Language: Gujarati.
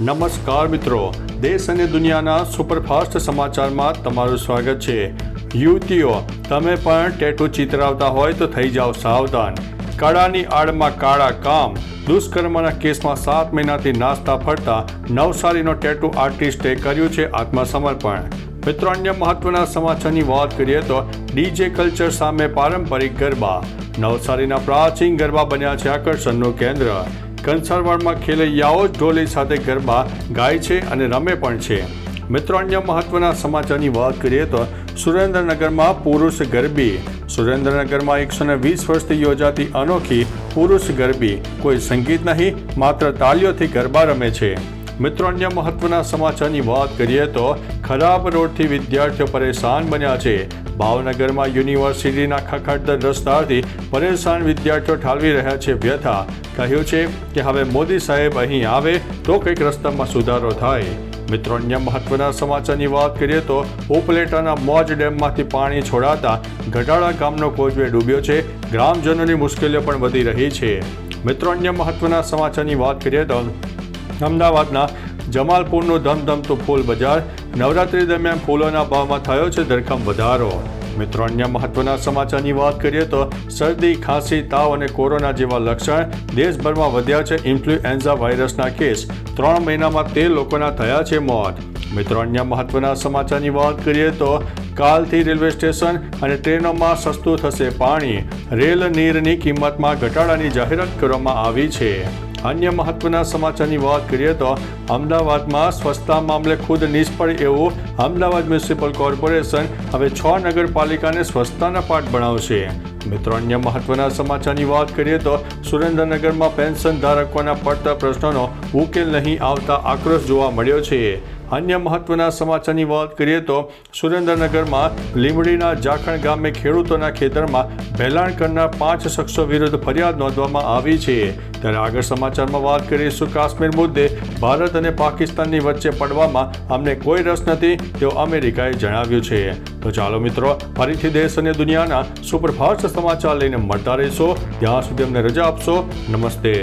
નમસ્કાર મિત્રો. દેશ અને દુનિયાના સુપરફાસ્ટ સમાચારમાં તમારું સ્વાગત છે. યુવતીઓ, તમે પણ ટેટુ ચિતરાવતા હોય તો થઈ જાઓ સાવધાન. કાળાની આડમાં કાળા કામ, દુષ્કર્મના કેસમાં સાત મહિનાથી નાસ્તા ફરતા નવસારીનો ટેટુ આર્ટિસ્ટે કર્યું છે આત્મસમર્પણ. મિત્રો, અન્ય મહત્વના સમાચારની વાત કરીએ તો ડીજે કલ્ચર સામે પારંપરિક ગરબા. નવસારીના પ્રાચીન ગરબા બન્યા છે આકર્ષણનું કેન્દ્ર. કંસારવાડમાં ખેલૈયાઓ ઢોલી સાથે ગરબા ગાય છે અને રમે પણ છે. મિત્રો અન્ય મહત્વના સમાચારની વાત કરીએ તો સુરેન્દ્રનગરમાં પુરુષ ગરબી. સુરેન્દ્રનગરમાં એકસો ને વીસ વર્ષથી યોજાતી અનોખી પુરુષ ગરબી. કોઈ સંગીત નહીં, માત્ર તાળીઓથી ગરબા રમે છે. મિત્રો, અન્ય મહત્વના સમાચારની વાત કરીએ તો ખરાબ રોડથી વિદ્યાર્થીઓ પરેશાન બન્યા છે. ભાવનગરમાં યુનિવર્સિટીના ખખડતર રસ્તાથી પરેશાન વિદ્યાર્થીઓ ઠાલવી રહ્યા છે વ્યથા. કહ્યું છે કે હવે મોદી સાહેબ અહીં આવે તો કંઈક રસ્તામાં સુધારો થાય. મિત્રો, અન્ય મહત્વના સમાચારની વાત કરીએ તો ઉપલેટાના મોજ ડેમમાંથી પાણી છોડાતા ઘટાડા ગામનો કોજવે ડૂબ્યો છે. ગ્રામજનોની મુશ્કેલીઓ પણ વધી રહી છે. મિત્રો, અન્ય મહત્વના સમાચારની વાત કરીએ તો અમદાવાદના જમાલપુરનું ધમધમતો ફૂલ બજાર નવરાત્રી દરમિયાન ફૂલોના ભાવમાં થયો છે ધરખમ વધારો. મિત્રો, અન્ય મહત્વના સમાચારની વાત કરીએ તો શરદી, ખાંસી, તાવ અને કોરોના જેવા લક્ષણ દેશભરમાં વધ્યા છે. ઇન્ફ્લુએન્ઝા વાયરસના કેસ. ત્રણ મહિનામાં તે લોકોના થયા છે મોત. મિત્રો, અન્ય મહત્વના સમાચારની વાત કરીએ તો કાલથી રેલવે સ્ટેશન અને ટ્રેનોમાં સસ્તું થશે પાણી. રેલ નીરની કિંમતમાં ઘટાડાની જાહેરાત કરવામાં આવી છે. અન્ય મહત્વના સમાચારની વાત કરીએ તો અમદાવાદમાં સ્વચ્છતા મામલે ખુદ નિષ્ફળ એવું અમદાવાદ મ્યુનિસિપલ કોર્પોરેશન હવે છ નગરપાલિકાને સ્વચ્છતાના પાઠ ભણાવશે. મિત્રો, અન્ય મહત્વના સમાચારની વાત કરીએ તો સુરેન્દ્રનગરમાં પેન્શન ધારકોના પડતા પ્રશ્નોનો ઉકેલ નહીં આવતા આક્રોશ જોવા મળ્યો છે. અન્ય મહત્વના સમાચારની વાત કરીએ તો સુરેન્દ્રનગરમાં લીંબડીના જાખણ ગામે ખેડૂતોના ખેતરમાં ભેલાણ કરનાર પાંચ શખ્સો વિરુદ્ધ ફરિયાદ નોંધવામાં આવી છે. ત્યારે આગળ સમાચારમાં વાત કરીશું કાશ્મીર મુદ્દે ભારત અને પાકિસ્તાનની વચ્ચે પડવામાં અમને કોઈ રસ નથી તેવું અમેરિકાએ જણાવ્યું છે. તો ચાલો મિત્રો, ફરીથી દેશ અને દુનિયાના સુપરફાસ્ટ સમાચાર લઈને મળતા રહીશો. ત્યાં સુધી અમને રજા આપશો. નમસ્તે.